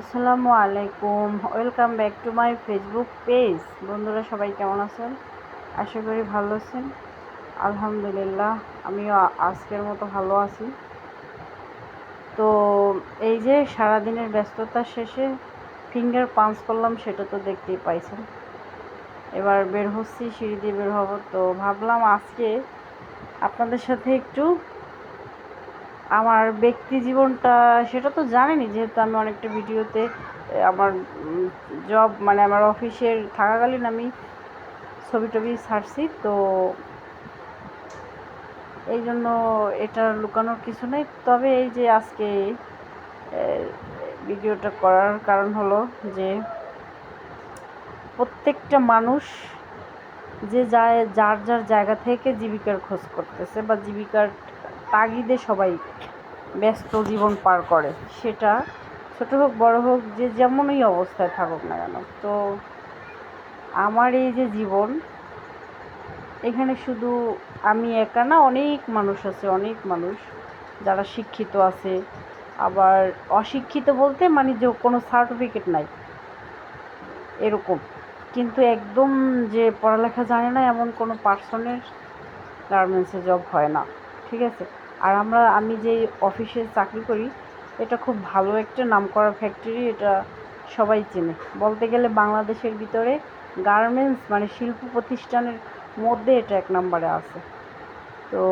আসসালামু আলাইকুম। Welcome back to my Facebook page বন্ধুরা, সবাই কেমন আছেন? আশা করি ভালো আছেন। আলহামদুলিল্লাহ, আমিও আজকের মতো ভালো আছি। তো এই যে সারাদিনের ব্যস্ততা শেষে ফিঙ্গার পাঞ্চ করলাম, সেটা তো দেখতেই পাইছেন। এবার বের হচ্ছি, সিঁড়ি দিয়ে বের হব। তো ভাবলাম আজকে আপনাদের সাথে একটু আমার ব্যক্তি জীবনটা সেটা তো জানেনই যেহেতু আমি অনেকটা ভিডিওতে আমার জব মানে আমার অফিসের থাকাকালীন আমি ছবি টবি ছাড়ছি, তো এই জন্য এটা লুকানোর কিছু নেই। তবে এই যে আজকে ভিডিওটা করার কারণ হলো যে, প্রত্যেকটা মানুষ যে যায়, যার যার জায়গা থেকে জীবিকার খোঁজ করতেছে বা জীবিকার তাগিদে সবাই ব্যস্ত জীবন পার করে। সেটা ছোট হোক, বড় হোক, যে যেমনই অবস্থায় থাকুক না কেন। তো আমার এই যে জীবন, এখানে শুধু আমি একা না, অনেক মানুষ আছে, অনেক মানুষ যারা শিক্ষিত আছে। আবার অশিক্ষিত বলতে মানে যে কোনো সার্টিফিকেট নাই, এরকম। কিন্তু একদম যে পড়ালেখা জানে না এমন কোনো পার্সনের গার্মেন্টসে জব হয় না, ঠিক আছে? আর আমরা, আমি যে অফিসে চাকরি করি, এটা খুব ভালো একটা নামকরা ফ্যাক্টরি এটা সবাই চেনে। বলতে গেলে বাংলাদেশের ভিতরে গার্মেন্টস মানে শিল্প প্রতিষ্ঠানের মধ্যে এটা এক নম্বরে আছে। তো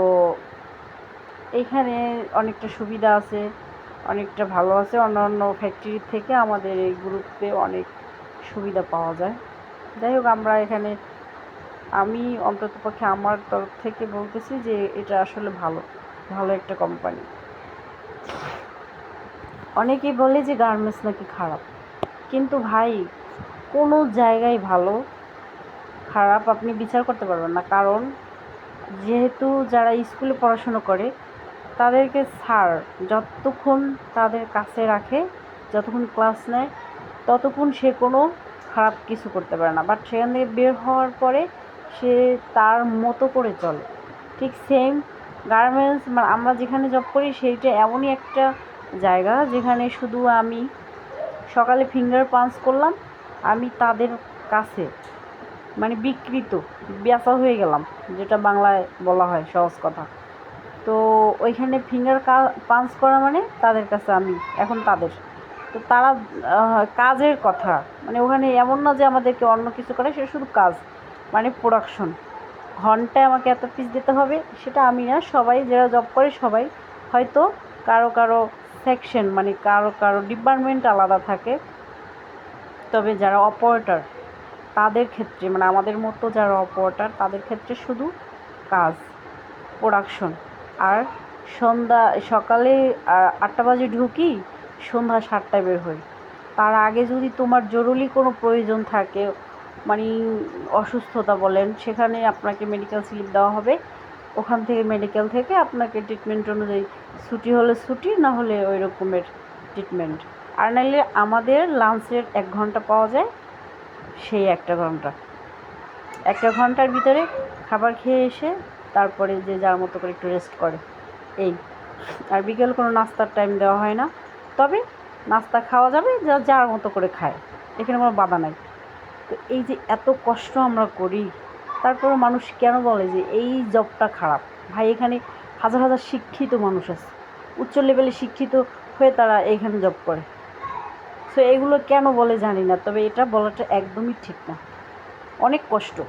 এইখানে অনেকটা সুবিধা আছে, অনেকটা ভালো আছে। অন্যান্য ফ্যাক্টরির থেকে আমাদের এই গ্রুপে অনেক সুবিধা পাওয়া যায়। যাই হোক, আমরা এখানে, আমি অন্ততপক্ষে আমার তরফ থেকে বলতেছি যে এটা আসলে ভালো। ভালো একটা কোম্পানি অনেকেই বলে যে গার্মেন্টস নাকি খারাপ। কিন্তু ভাই, কোনো জায়গায় ভালো, খারাপ আপনি বিচার করতে পারবেন না। কারণ, যেহেতু যারা স্কুলে পড়াশুনো করে, তাদেরকে স্যার যতক্ষণ তাদের কাছে রাখে, যতক্ষণ ক্লাস নেয়, ততক্ষণ সে কোনো খারাপ কিছু করতে পারে না। বাট সেখান থেকে বের হওয়ার পরে সে তার মতো করে চলে। ঠিক সেম গার্মেন্টস মানে আমরা যেখানে জব করি সেইটা এমনই একটা জায়গা যেখানে শুধু আমি সকালে ফিঙ্গার পাঞ্চ করলাম, আমি তাদের কাছে মানে বিকৃত, বেচা হয়ে গেলাম, যেটা বাংলায় বলা হয় সহজ কথা। তো ওইখানে ফিঙ্গার কা পাঞ্চ করা মানে তাদের কাছে আমি, এখন তাদের। তো তারা কাজের কথা মানে ওখানে এমন না যে আমাদেরকে অন্য কিছু করে সেটা শুধু কাজ মানে প্রোডাকশন ঘন্টায় আমাকে এত পিস দিতে হবে, সেটা আমি না, সবাই যারা জব করে সবাই, হয়তো কারও কারও সেকশন মানে কারও কারও ডিপার্টমেন্ট আলাদা থাকে। তবে যারা অপারেটর তাদের ক্ষেত্রে মানে আমাদের মতো যারা অপারেটর তাদের ক্ষেত্রে শুধু কাজ প্রোডাকশন আর সন্ধ্যা, সকালে আটটা বাজে ঢুকি, সন্ধ্যা সাতটায় বের হই। তার আগে যদি তোমার জরুরি কোনো প্রয়োজন থাকে মানে অসুস্থতা বলেন, সেখানে আপনাকে মেডিকেল স্লিপ দেওয়া হবে। ওখান থেকে মেডিকেল থেকে আপনাকে ট্রিটমেন্ট অনুযায়ী ছুটি হলে ছুটি, না হলে ওই রকমের ট্রিটমেন্ট আর নাইলে আমাদের লাঞ্চের এক ঘণ্টা পাওয়া যায়, সেই একটা ঘণ্টা। একটা ঘণ্টার ভিতরে খাবার খেয়ে এসে তারপরে যে যার মতো করে একটু রেস্ট করে, এই। আর বিকেল কোনো নাস্তার টাইম দেওয়া হয় না। তবে নাস্তা খাওয়া যাবে, যা, যার মতো করে খায়। এখানে কোনো বাধা নাই। তো এই যে এত কষ্ট আমরা করি তারপরে মানুষ কেন বলে যে এই জবটা খারাপ? ভাই, এখানে হাজার হাজার শিক্ষিত মানুষ আছে। উচ্চ লেভেলে শিক্ষিত হয়ে তারা এইখানে জব করে। সো এগুলো কেন বলে জানি না, তবে এটা বলাটা একদমই ঠিক না। অনেক কষ্ট।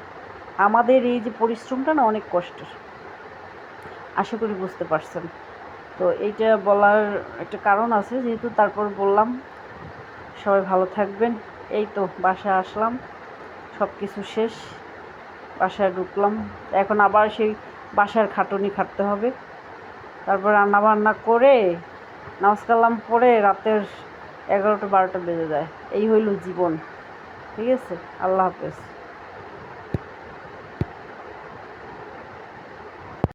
আমাদের এই যে পরিশ্রমটা না অনেক কষ্টের। আশা করি বুঝতে পারছেন। তো এইটা বলার একটা কারণ আছে, যেহেতু তারপর বললাম। সবাই ভালো থাকবেন। এই তো, বাসায় আসলাম। সব কিছু শেষ। বাসায় ঢুকলাম। এখন আবার সেই বাসার খাটুনি খাটতে হবে। তারপর রান্না বান্না করে, নামাজ কালাম পরে রাতের এগারোটা বারোটা বেজে যায়। এই হইল জীবন। ঠিক আছে? আল্লাহ হাফেজ।